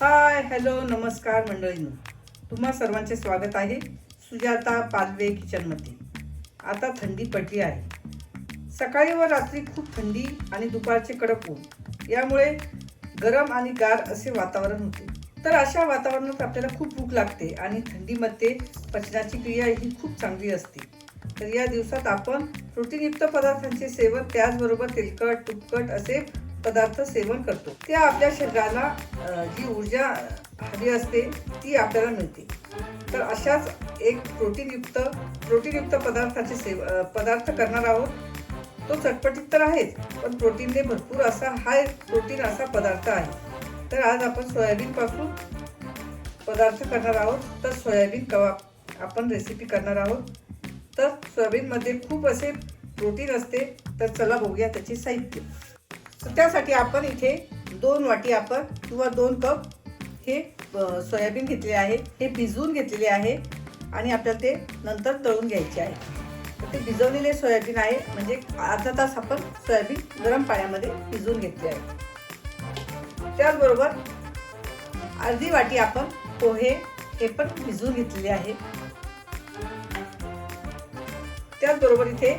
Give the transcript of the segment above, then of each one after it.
Hi hello नमस्कार मंडळींनो. तुम्हा सर्वांचे स्वागत आहे सुजाता पालवे किचनमध्ये. आता थंडी पडली आहे. सकाळी व रात्री खूप थंडी आणि दुपारचे कडक ऊन. यामुळे गरम आणि गार असे वातावरण होते. तर अशा वातावरणात आपल्याला खूप भूक लागते आणि थंडीमध्ये पचनाची क्रिया ही खूप चांगली असते. तर या दिवसात आपण प्रोटीनयुक्त पदार्थांचे सेवन त्याचबरोबर तेलकट तुपकट असे पदार्थ सेवन करतो. त्या आपल्या शरीराला जी ऊर्जा हवी असते ती आपल्याला मिळते. तर अशाच एक प्रोटीनयुक्त प्रोटीनयुक्त पदार्थाचे सेव पदार्थ करणार आहोत. तो चटपटीत तर आहेच पण प्रोटीनने भरपूर असा हा एक प्रोटीन असा पदार्थ आहे. तर आज आपण सोयाबीनपासून पदार्थ करणार आहोत. तर सोयाबीन कबाब आपण रेसिपी करणार आहोत. तर सोयाबीनमध्ये खूप असे प्रोटीन असते. तर चला बघूया त्याचे साहित्य. तर त्यासाठी आपण इथे दोन वाटी आपण किंवा दोन कप हे सोयाबीन घेतले आहे. हे भिजवून घेतलेले आहे आणि आपल्याला ते नंतर तळून घ्यायचे आहे. तर ते भिजवलेले सोयाबीन आहे. म्हणजे अर्धा तास आपण सोयाबीन गरम पाण्यामध्ये भिजवून घेतले आहे. त्याचबरोबर अर्धी वाटी आपण पोहे हे पण भिजवून घेतलेले आहे. त्याचबरोबर इथे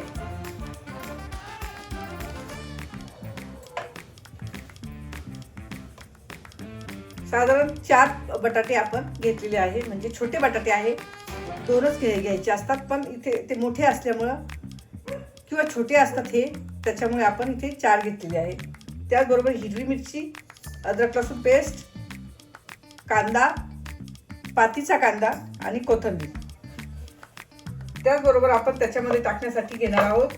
साधारण चार बटाटे आपण घेतलेले आहे. म्हणजे छोटे बटाटे आहे. दोनच घे घ्यायचे असतात. पण इथे ते मोठे असल्यामुळं किंवा छोटे असतात हे त्याच्यामुळे आपण इथे चार घेतलेले आहे. त्याचबरोबर हिरवी मिरची अद्रक लसूण पेस्ट कांदा पातीचा कांदा आणि कोथिंबीर. त्याचबरोबर आपण त्याच्यामध्ये टाकण्यासाठी घेणार आहोत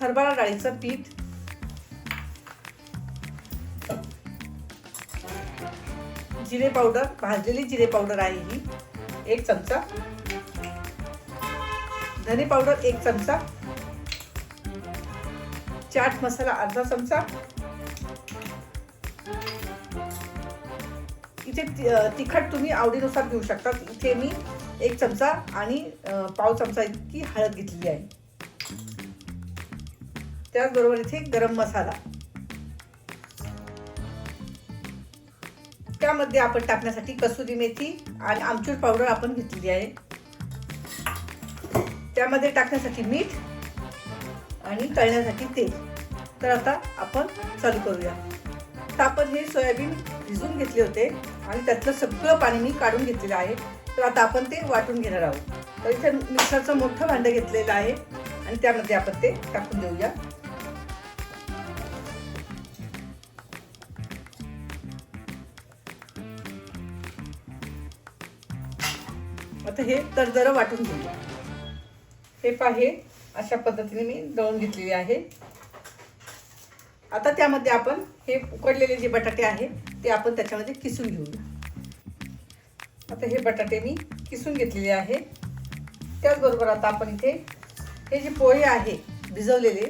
हरभरा डाळीचं पीठ जिरे पावडर भाजलेली जिरे पावडर आहे ही. एक चमचा. धने पावडर एक चमचा. चाट मसाला अर्धा चमचा. इथे ति- तिखट तुम्ही आवडीनुसार घेऊ शकता. इथे मी एक चमचा आणि पाव चमचा इतकी हळद घेतलेली आहे. त्याचबरोबर इथे गरम मसाला. त्यामध्ये आपण टाकण्यासाठी कसुरी मेथी आणि आमचूर पावडर आपण घेतलेली आहे. त्यामध्ये टाकण्यासाठी मीठ आणि तळण्यासाठी तेल. तर आता आपण चालू करूया. तर आपण हे सोयाबीन भिजून घेतले होते आणि त्यातलं सगळं पाणी मी काढून घेतलेलं आहे. तर आता आपण ते वाटून घेणार आहोत. तर इथे मिक्सरचं मोठं भांडं घेतलेलं आहे आणि त्यामध्ये आपण ते टाकून देऊया. आता हे दरदरं वाटून घेऊया. हे पाहे अशा पद्धतीने मी दळून घेतलेले आहे. आता त्यामध्ये आपण हे उकडलेले जे बटाटे आहे ते आपण त्याच्यामध्ये किसून घेऊया. आता हे बटाटे मी किसून घेतलेले आहे. त्याचबरोबर आता आपण इथे हे जे पोहे आहे भिजवलेले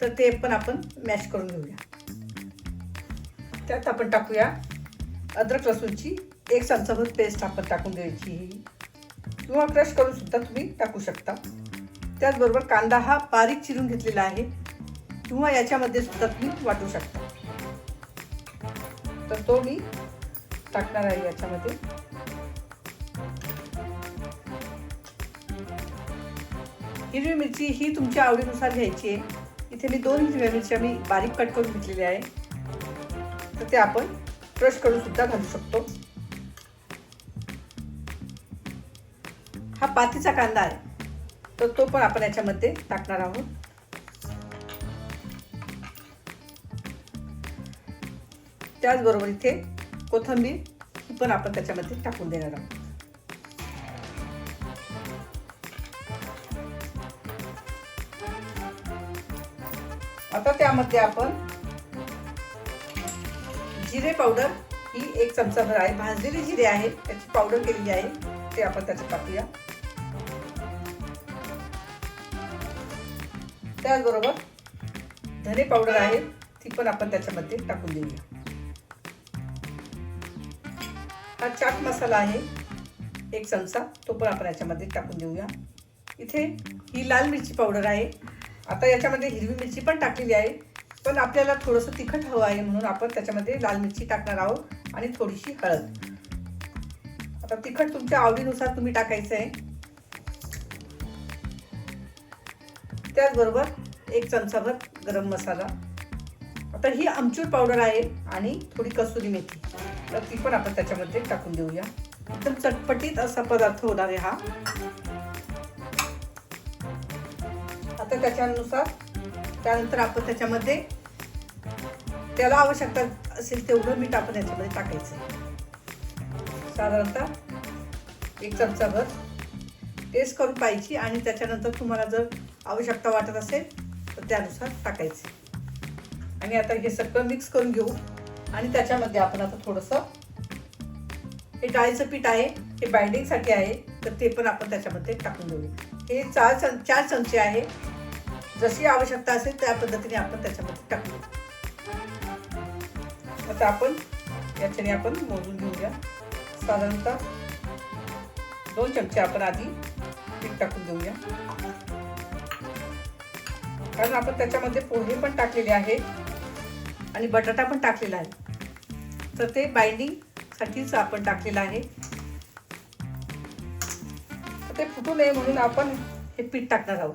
तर ते पण आपण मॅश करून घेऊया. त्यात आपण टाकूया अद्रक लसूणची एक चमचाभर पेस्ट आपण टाकून द्यायची. ही किंवा क्रश करून सुद्धा तुम्ही टाकू शकता. त्याचबरोबर कांदा हा बारीक चिरून घेतलेला आहे. किंवा याच्यामध्ये सुद्धा तुम्ही वाटू शकता. तर तो मी टाकणार आहे याच्यामध्ये. हिरवी मिरची ही तुमच्या आवडीनुसार घ्यायची आहे. इथे मी दोन हिरव्या मिरच्या मी बारीक कट करून घेतलेल्या आहे. तर ते आपण क्रश करून सुद्धा घालू शकतो. हा पातीचा कांदा आहे. तर तो पण आपण याच्यामध्ये टाकणार आहोत. त्याचबरोबर इथे कोथंबीर ही पण आपण त्याच्यामध्ये टाकून देणार आहोत. आता त्यामध्ये आपण जिरे पावडर ही एक चमचाभर आहे. भाजलेली जिरे आहे त्याची पावडर केलेली आहे ते आपण त्याच्यात टाकूया. त्याचबरोबर धने पावडर आहे ती पण आपण त्याच्यामध्ये टाकून देऊया. हा चाट मसाला आहे एक चमचा तो पण आपण याच्यामध्ये टाकून देऊया. इथे ही लाल मिरची पावडर आहे. आता याच्यामध्ये हिरवी मिरची पण टाकलेली आहे पण आपल्याला थोडंसं तिखट हवं आहे म्हणून आपण त्याच्यामध्ये लाल मिरची टाकणार आहोत आणि थोडीशी हळद. आता तिखट तुमच्या आवडीनुसार तुम्ही टाकायचं आहे. त्याचबरोबर एक चमचाभर गरम मसाला. आता ही आमचूर पावडर आहे आणि थोडी कसुरी मेथी. तर ती पण आपण त्याच्यामध्ये टाकून देऊया. एकदम चटपटीत असा पदार्थ होणार आहे हा. आता त्याच्यानुसार त्यानंतर आपण त्याच्यामध्ये त्याला आवश्यकता असेल तेवढं मीठ आपण याच्यामध्ये टाकायचं. साधारणतः एक चमचाभर. टेस्ट करून पाहिजे आणि त्याच्यानंतर तुम्हाला जर आवश्यकता वाटत असेल तर त्यानुसार टाकायचे. आणि आता हे सगळं मिक्स करून घेऊ. आणि त्याच्यामध्ये आपण आता थोडंसं हे डाळीचं पीठ आहे हे बाइंडिंगसाठी आहे तर ते पण आपण त्याच्यामध्ये टाकून देऊया. हे चार चम चार चमचे आहे. जशी आवश्यकता असेल त्या पद्धतीने आपण त्याच्यामध्ये टाकू आता आपण याच्याने आपण मोजून घेऊया. साधारणतः दोन चमचे आपण आधी पीठ टाकून देऊया. कारण आपण त्याच्यामध्ये पोहे पण टाकलेले आहे आणि बटाटा पण टाकलेला आहे. तर ते बाइंडिंगसाठीच आपण टाकलेलं आहे. ते फुटू नये म्हणून आपण हे पीठ टाकणार आहोत.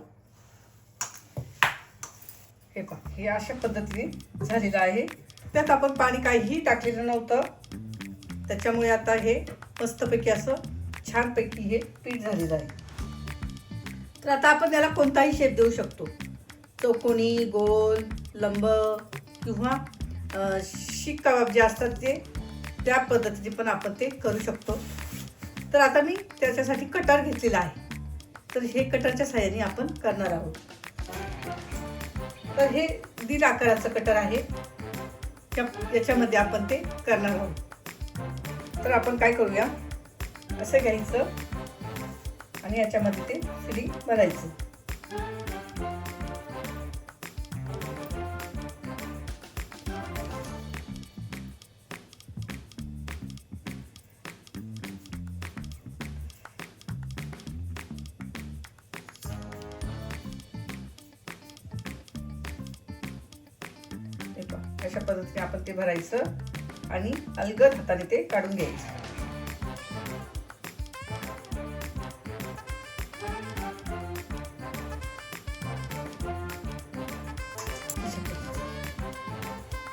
हे पहा हे अशा पद्धतीने झालेलं आहे. त्यात आपण पाणी काहीही टाकलेलं नव्हतं. त्याच्यामुळे आता हे मस्तपैकी असं छानपैकी हे पीठ झालेलं आहे. तर आता आपण याला कोणताही शेप देऊ शकतो. चौकोनी गोल लंब किंवा शीख कबाब जे असतात ते त्या पद्धतीने पण आपण ते करू शकतो. तर आता मी त्याच्यासाठी कटर घेतलेला आहे. तर हे कटरच्या साह्याने आपण करणार आहोत. तर हे दीड आकाराचं कटर आहे. त्या- याच्यामध्ये आपण ते करणार आहोत. तर आपण काय करूया? असं घ्यायचं आणि याच्यामध्ये ते फिलिंग भरायचं अशा पद्धतीने आपण ते भरायचं आणि अलगद हाताने ते काढून घ्यायचं.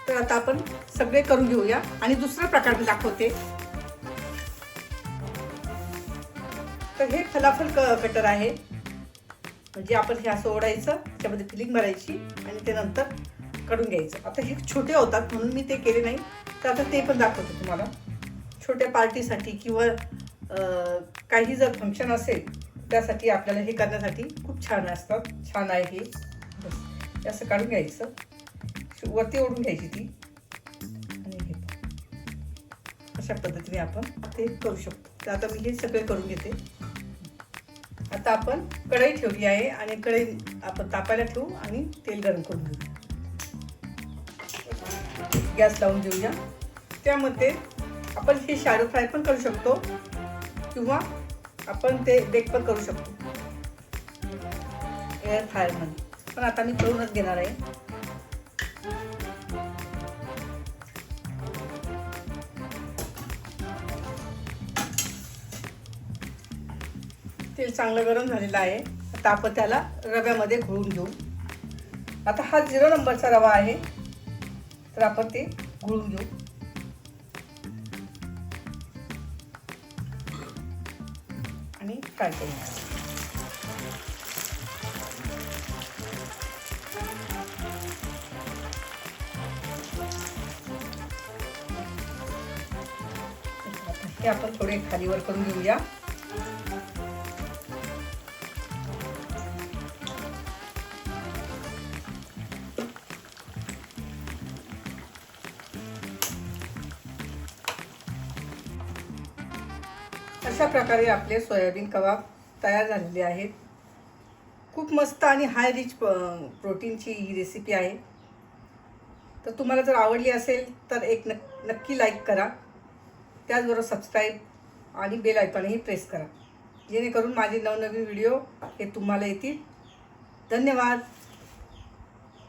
तर आता आपण सगळे करून घेऊया आणि दुसरा प्रकार मी दाखवते. तर हे फलाफल कटर आहे. म्हणजे आपण हे असं ओढायचं त्यामध्ये फिलिंग भरायची आणि ते नंतर काढून घ्यायचं. आता हे छोटे होतात म्हणून मी ते केले नाही. तर आता ते पण दाखवते तुम्हाला. छोट्या पार्टीसाठी किंवा काही जर फंक्शन असेल त्यासाठी आपल्याला हे करण्यासाठी खूप छान असतात. छान आहे हे. बस. असं काढून घ्यायचं. वरती ओढून घ्यायची ती. आणि हे अशा पद्धतीने आपण ते करू शकतो. तर आता मी हे सगळे करून घेते. आता आपण कढई ठेवली आहे आणि कढई आपण तापायला ठेवू आणि तेल गरम करून घेऊ. गॅस लावून देऊया. त्यामध्ये आपण हे शालो फ्राय पण करू शकतो किंवा आपण ते बेक पण करू शकतो. एअर फ्रायरमध्ये. पण आता मी करूनच घेणार आहे. तेल चांगलं गरम झालेलं आहे. आता आपण त्याला रव्यामध्ये घोळून घेऊ. आता हा झिरो नंबरचा रवा आहे. तर आपण ते गुळून घेऊ. आणि फ्राय करू? हे आपण थोडे खालीवर करून घेऊया. अशा प्रकारे आपले सोयाबीन कबाब तयार झालेले आहेत. खूप मस्त आणि हाय रिच प प्रोटीनची ही रेसिपी आहे. तर तुम्हाला जर आवडली असेल तर एक नक नक्की लाईक करा. त्याचबरोबर सबस्क्राईब आणि बेल आयकॉनही प्रेस करा. जेणेकरून माझे नवनवीन व्हिडिओ हे तुम्हाला येतील. धन्यवाद.